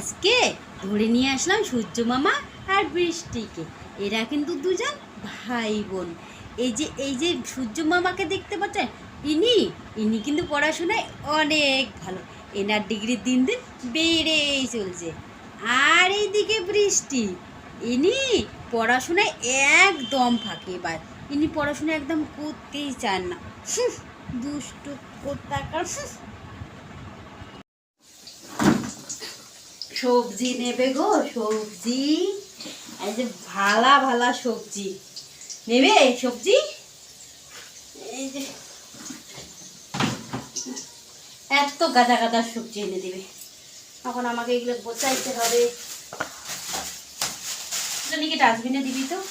আজকে ধরে নিয়ে আসলাম সূর্য মামা আর বৃষ্টিকে। এরা কিন্তু দুজন ভাই বোন। এই যে এই যে সূর্য মামাকে দেখতে পাচ্ছেন, ইনি ইনি কিন্তু পড়াশোনায় অনেক ভালো। এনার ডিগ্রি দিন দিন বেড়েই চলছে। আর এইদিকে বৃষ্টি। ইনি পড়াশোনায় একদম ফাঁকে বাদ ইনি পড়াশোনা একদম করতেই চান না। দুষ্ট কোথাকার সবজি নেবে গো, সবজি। এই যে ভালা ভালা সবজি। নেবে সবজি? এই যে। এত গাদা গাদা সবজি এনে দেবে। এখন আমাকে এগুলো গোছাইতে হবে। কি ডাস্টবিনে দিবি তো?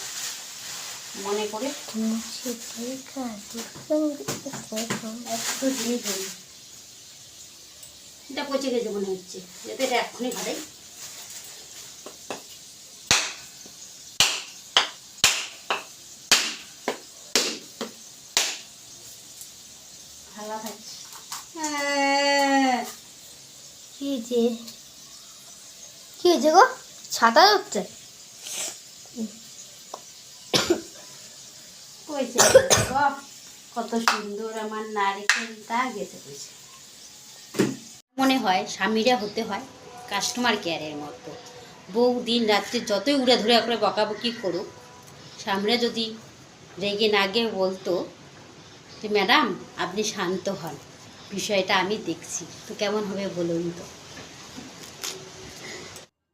মনে করে। এত জিনিস। এটা পচে গেছে মনে হচ্ছে। যাতে এটা এক্ষুনি হালা খাচ্ছি। হ্যাঁ। কি হয়েছে কি হয়েছে গো? ছাতা হচ্ছে কত সুন্দর আমার নারিকেলটা গেছে কইছে মনে হয় স্বামীরা হতে হয় কাস্টমার কেয়ারের মতো। বউ দিন রাত্রে যতই উড়ে ধরে করে বকাবকি করুক, স্বামীরা যদি রেগে না গিয়ে বলতো যে, ম্যাডাম, আপনি শান্ত হন। বিষয়টা আমি দেখছি। তো কেমন হবে বলুন তো?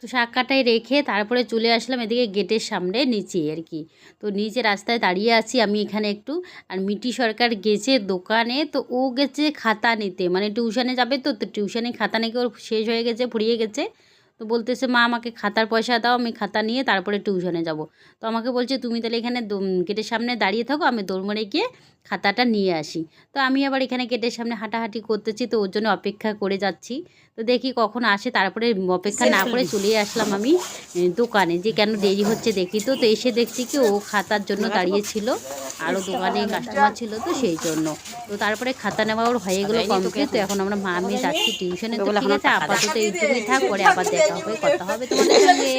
তো শাক কাটাই রেখে তারপরে চলে আসলাম এদিকে গেটের সামনে নিচে আর কি। তো নিচে রাস্তায় দাঁড়িয়ে আছি আমি এখানে একটু। আর মিটি সরকার গেছে দোকানে, তো ও গেছে খাতা নিতে। মানে টিউশনে যাবে তো তো টিউশনে খাতা নাকি ওর শেষ হয়ে গেছে, ফুরিয়ে গেছে। তো বলতেছে, মা, আমাকে খাতার পয়সা দাও, আমি খাতা নিয়ে তারপরে টিউশনে যাব। তো আমাকে বলছে, তুমি তাহলে এখানে গেটের সামনে দাঁড়িয়ে থাকো, আমি দৌড় গিয়ে খাতাটা নিয়ে আসি। তো আমি আবার এখানে গেটের সামনে হাঁটাহাঁটি করতেছি, তো ওর জন্য অপেক্ষা করে যাচ্ছি। তো দেখি কখন আসে, তারপরে অপেক্ষা না করে চলে আসলাম আমি দোকানে। যে কেন দেরি হচ্ছে দেখি তো তো এসে দেখছি কি ও খাতার জন্য দাঁড়িয়েছিল আরও দোকানে কাস্টমার ছিল তো সেই জন্য। তো তারপরে খাতা নেওয়া ওর হয়ে গেলো কমপ্লিট তো এখন আমরা মা আমি যাচ্ছি টিউশনে তো ঠিক আছে আপাতত এইটুকুই থাক পরে আবার দেখা হবে কথা হবে তোমাদের সঙ্গে।